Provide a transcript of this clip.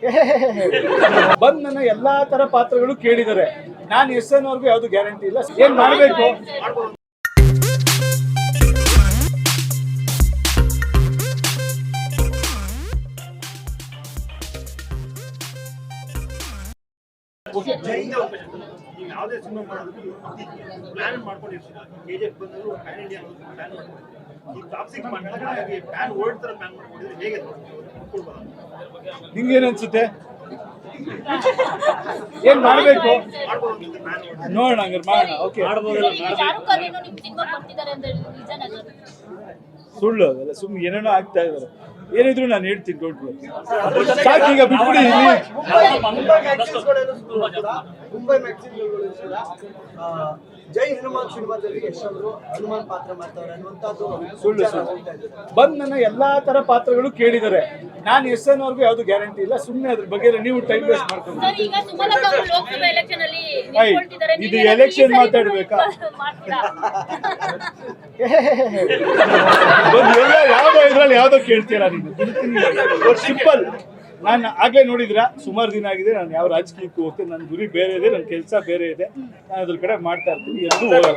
ಬಂದ್ ನನ್ನ ಎಲ್ಲಾ ತರ ಪಾತ್ರಗಳು ಕೇಳಿದ್ದಾರೆ. ನಾನು ಎಸ್ ಎನ್ ಅವ್ರಿಗೂ ಯಾವ್ದು ಗ್ಯಾರಂಟಿ ಇಲ್ಲ. ಏನ್ ಮಾಡ್ಬೇಕು? ಯಾವುದೇ ಸಿನಿಮಾ ಮಾಡೋದು ಪ್ಲಾನ್ ಮಾಡ್ಕೊಂಡಿರ್ತೀರ? ಕೆ ಜಿ ಎಫ್ ಬಂದ್ರು ಪ್ಯಾನ್ ಇಂಡಿಯಾ ಪ್ಲಾನ್ ಈ ಟಾಕ್ಸಿಕ್ ಮಾಡಿದಾಗ ಹಾಗಾಗಿ ಪ್ಯಾನ್ ವರ್ಲ್ಡ್ ತರ ಪ್ಲಾನ್ ಮಾಡ್ಕೊಂಡಿದ್ರೆ ಹೇಗೆ ಕೊಡ್ಬೋದಾ ನಿಂಗೇನ್ ಅನ್ಸುತ್ತೆ? ಏನ್ ಮಾಡ್ಬೇಕು? ನೋಡೋಣ ಹಂಗಾರೆ ಮಾಡೋಣ ಓಕೆ ಸುಳ್ಳು ಅದೆಲ್ಲ ಸುಮ್ಮನೆ ಏನೇನೋ ಆಗ್ತಾ ಇದಾರೆ. ಏನಿದ್ರು ನಾನು ಹೇಳ್ತೀನಿ ಡೋಂಟ್ ಸಾಕು ಈಗ ಬಿಟ್ಬಿಡಿ ಇಲ್ಲಿ. ಮುಂಬೈ ಜೈ ಹನುಮಾನ್ ಸಿನಿಮಾದಲ್ಲಿ ಯಶ್ ಅವರು ಹನುಮಾನ್ ಪಾತ್ರ ಮಾಡ್ತಾರೆ ಅನ್ನುವಂಥದ್ದು ಸುಳ್ಳು ಸುಳ್ಳು. ಬಂದ್ ನನ್ನ ಎಲ್ಲಾ ತರ ಪಾತ್ರಗಳು ಕೇಳಿದ್ದಾರೆ. ನಾನು ಎಸ್ ಎನ್ ಅವ್ರಿಗೂ ಯಾವ್ದು ಗ್ಯಾರಂಟಿ ಇಲ್ಲ. ಸುಮ್ಮನೆ ಅದ್ರ ಬಗ್ಗೆ ನೀವು ಟೈಮ್ ಇದು ಎಲೆಕ್ಷನ್ ಮಾತಾಡ್ಬೇಕಾ ಯಾವ್ದೋ ಇದ್ರಲ್ಲಿ ಯಾವ್ದೋ ಕೇಳ್ತೀರಾ ನೀನು ಸಿಂಪಲ್ ನಾನು ಆಗ್ಲೇ ನೋಡಿದ್ರ ಸುಮಾರು ದಿನ ಆಗಿದೆ ನಾನು ಯಾವ ರಾಜಕೀಯಕ್ಕೂ ಹೋಗ್ತೇನೆ ನನ್ನ ಗುರಿ ಬೇರೆ ಇದೆ ನನ್ನ ಕೆಲಸ ಬೇರೆ ಇದೆ ನಾನು ಅದ್ರ ಕಡೆ ಮಾಡ್ತಾ ಇರ್ತೀನಿ ಎಲ್ಲೂ ಹೋಗಲ್ಲ